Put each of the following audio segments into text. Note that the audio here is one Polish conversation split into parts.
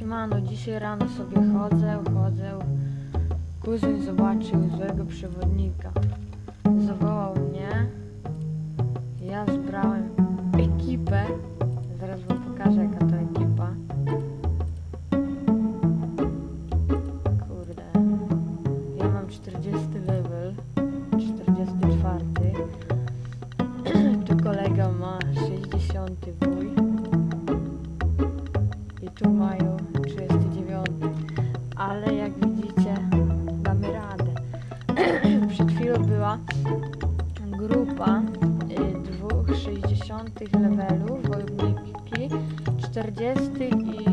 Siemano, dzisiaj rano sobie chodzę, chodzę. Kuzyn zobaczył złego przewodnika. Zawołał mnie. Ja zbrałem ekipę. Zaraz wam pokażę jaka to ekipa. Kurde. Ja mam 40 level. 44. tu kolega ma 60 wuj. Tu mają 39. Ale jak widzicie, damy radę. Przed chwilą była grupa y, dwóch 60 levelów, wojowniki 40 i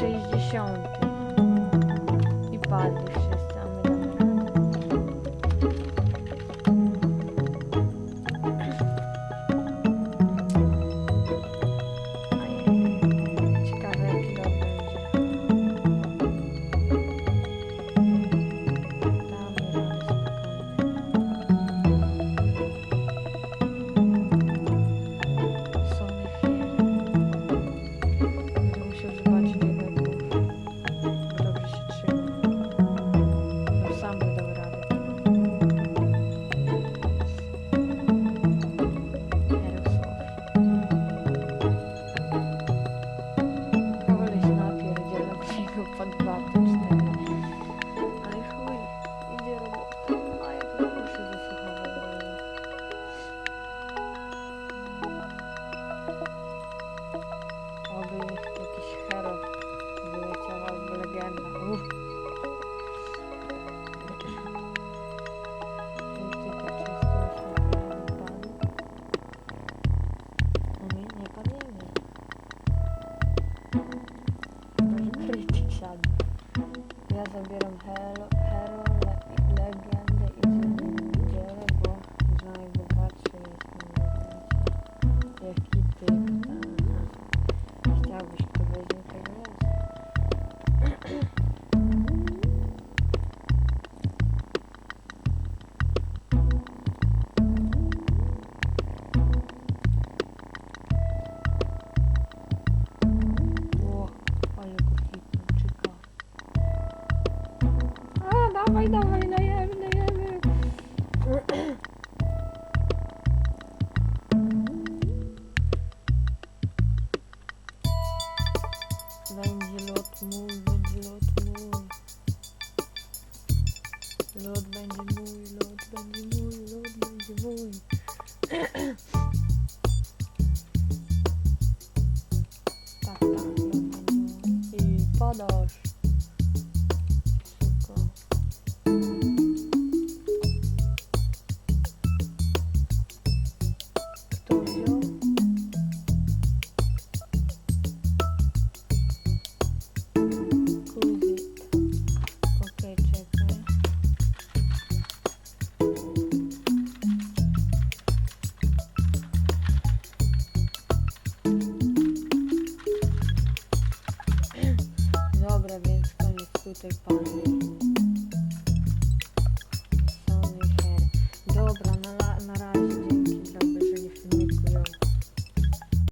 60. dawaj, dawaj, dajemy, dajemy. Będzie lot mój, będzie lot mój. Lot będzie mój, lot będzie mój, lot będzie mój. Tak, tak, lot będzie mój. I padasz. so fun.